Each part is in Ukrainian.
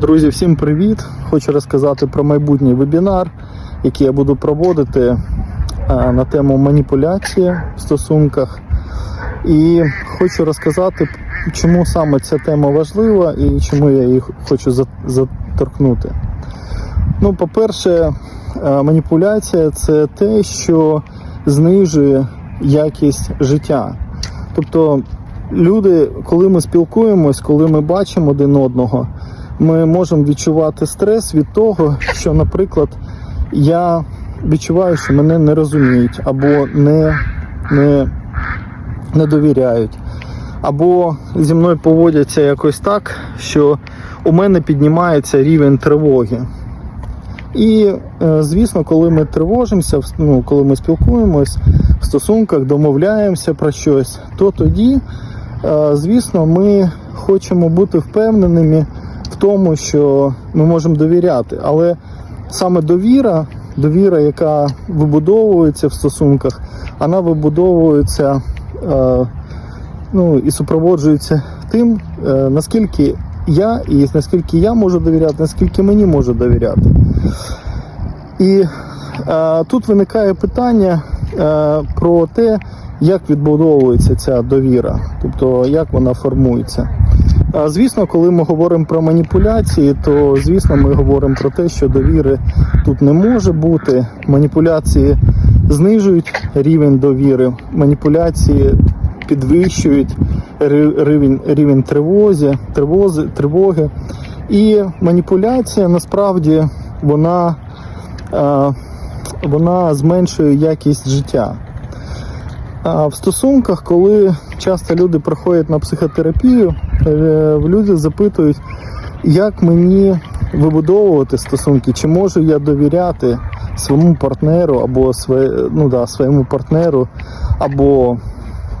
Друзі, всім привіт! Хочу розказати про майбутній вебінар, який я буду проводити е, на тему маніпуляції в стосунках. І хочу розказати, чому саме ця тема важлива і чому я її хочу заторкнути. Ну, по-перше, е, маніпуляція це те, що знижує якість життя. Тобто, люди, коли ми спілкуємось, коли ми бачимо один одного, ми можемо відчувати стрес від того, що, наприклад, я відчуваю, що мене не розуміють або не, не, не довіряють, або зі мною поводяться якось так, що у мене піднімається рівень тривоги. І, е, звісно, коли ми тривожимося, ну, коли ми спілкуємось в стосунках, домовляємося про щось, то тоді, е, звісно, ми хочемо бути впевненими тому, що ми можемо довіряти. Але саме довіра, довіра, яка вибудовується в стосунках, вона вибудовується е, ну, і супроводжується тим, е, наскільки я і наскільки я можу довіряти, наскільки мені можу довіряти. І е, тут виникає питання е, про те, як відбудовується ця довіра, тобто як вона формується. А, Звісно, коли ми говоримо про маніпуляції, то звісно ми говоримо про те, що довіри тут не може бути. Маніпуляції знижують рівень довіри, маніпуляції підвищують рівень, рівень тривозі, тривози, тривоги. І маніпуляція насправді вона, вона зменшує якість життя. В стосунках, коли часто люди приходять на психотерапію, е, люди запитують, як мені вибудовувати стосунки, чи можу я довіряти своєму партнеру або своє, ну, да, своєму партнеру, або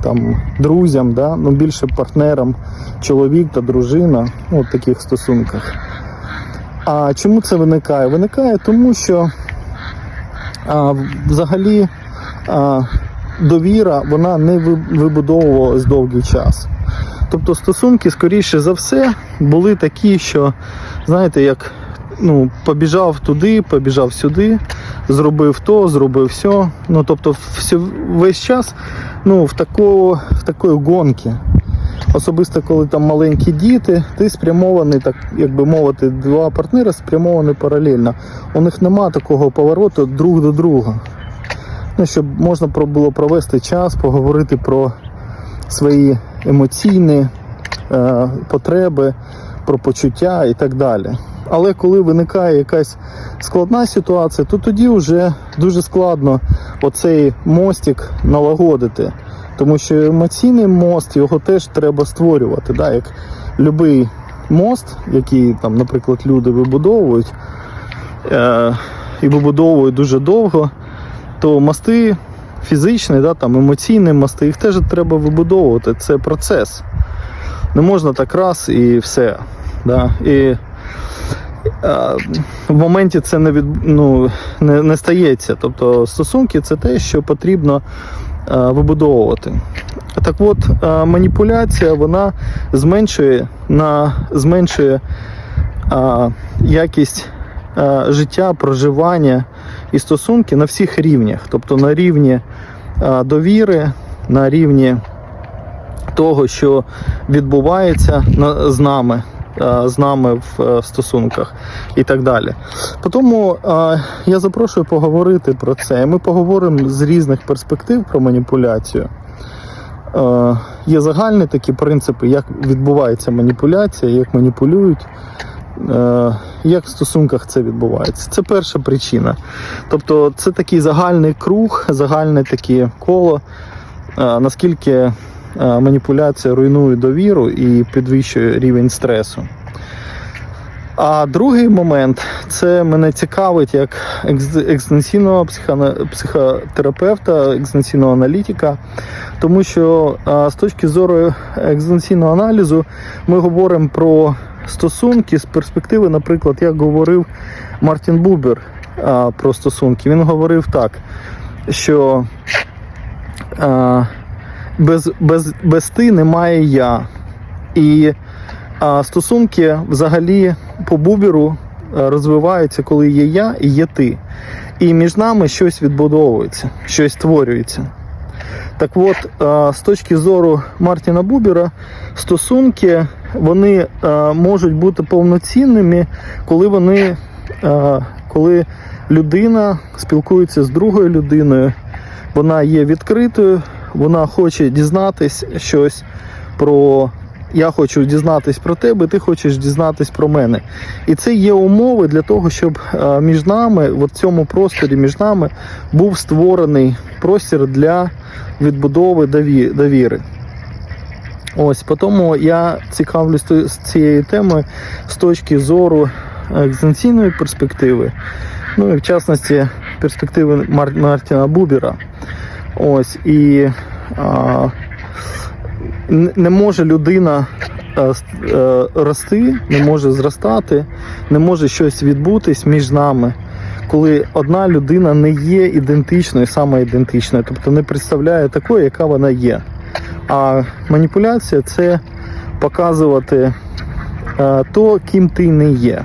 там, друзям, да? ну, більше партнерам, чоловік та дружина ну, в таких стосунках. А чому це виникає? Виникає тому, що а, взагалі довіра вона не ви- вибудовувалась довгий час. Тобто стосунки, скоріше за все, були такі, що, знаєте, як ну, побіжав туди, побіжав сюди, зробив то, зробив все. Ну, тобто, все, весь час ну, в, такого, в такої гонки. Особисто, коли там маленькі діти, ти спрямований, так як би мовити, два партнери спрямовані паралельно. У них нема такого повороту друг до друга. Ну, щоб можна було провести час, поговорити про свої емоційні е, потреби, про почуття і так далі. Але коли виникає якась складна ситуація, то тоді вже дуже складно оцей мостик налагодити. Тому що емоційний мост його теж треба створювати. Да? Як будь-який мост, який там, наприклад, люди вибудовують е, і вибудовують дуже довго, то мости фізичні, да, там, емоційні мости, їх теж треба вибудовувати. Це процес. Не можна так раз і все. Да? І е, в моменті це не, від, ну, не, не стається. Тобто стосунки це те, що потрібно е, вибудовувати. Так от, е, маніпуляція вона зменшує, на, зменшує е, якість життя, проживання і стосунки на всіх рівнях. Тобто на рівні е, довіри, на рівні того, що відбувається з нами. е, З нами в е, стосунках і так далі. Тому е, я запрошую поговорити про це. І Ми поговоримо з різних перспектив про маніпуляцію. Е, Є загальні такі принципи, як відбувається маніпуляція, як маніпулюють, е, як в стосунках це відбувається. Це перша причина. Тобто це такий загальний круг, загальне таке коло, е, наскільки е, маніпуляція руйнує довіру і підвищує рівень стресу. А другий момент це мене цікавить як екз- екзистенційного психотерапевта, екзистенційного аналітика, тому що з точки зору екзистенційного аналізу ми говоримо про стосунки з перспективи, наприклад, як говорив Мартін Бубер а, про стосунки. Він говорив так, що а, без, без, без ти немає я. І а, стосунки взагалі по буберу розвиваються, коли є я і є ти. І між нами щось відбудовується, щось створюється. Так от, з точки зору Мартіна Бубера, стосунки вони е, можуть бути повноцінними, коли вони, е, коли людина спілкується з другою людиною, вона є відкритою, вона хоче дізнатись щось про. Я хочу дізнатись про тебе, ти хочеш дізнатись про мене. І це є умови для того, щоб е, між нами, в цьому просторі між нами, був створений простір для відбудови довіри. Ось тому я цікавлюсь цією темою з точки зору екзистенційної перспективи, ну і в частності перспективи Мар- Мартіна Бубера. Ось і а, не може людина е, с- е, рости, не може зростати, не може щось відбутись між нами, коли одна людина не є ідентичною, саме ідентичною, тобто не представляє такою, яка вона є. А маніпуляція це показувати е, то, ким ти не є.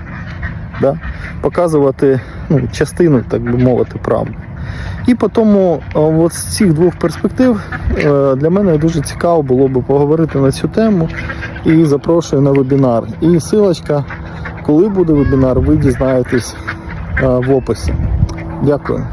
Да? Показувати ну, частину, так би мовити, правди. І по тому, з цих двох перспектив е, для мене дуже цікаво було би поговорити на цю тему і запрошую на вебінар. І силочка, коли буде вебінар, ви дізнаєтесь е, в описі. Дякую.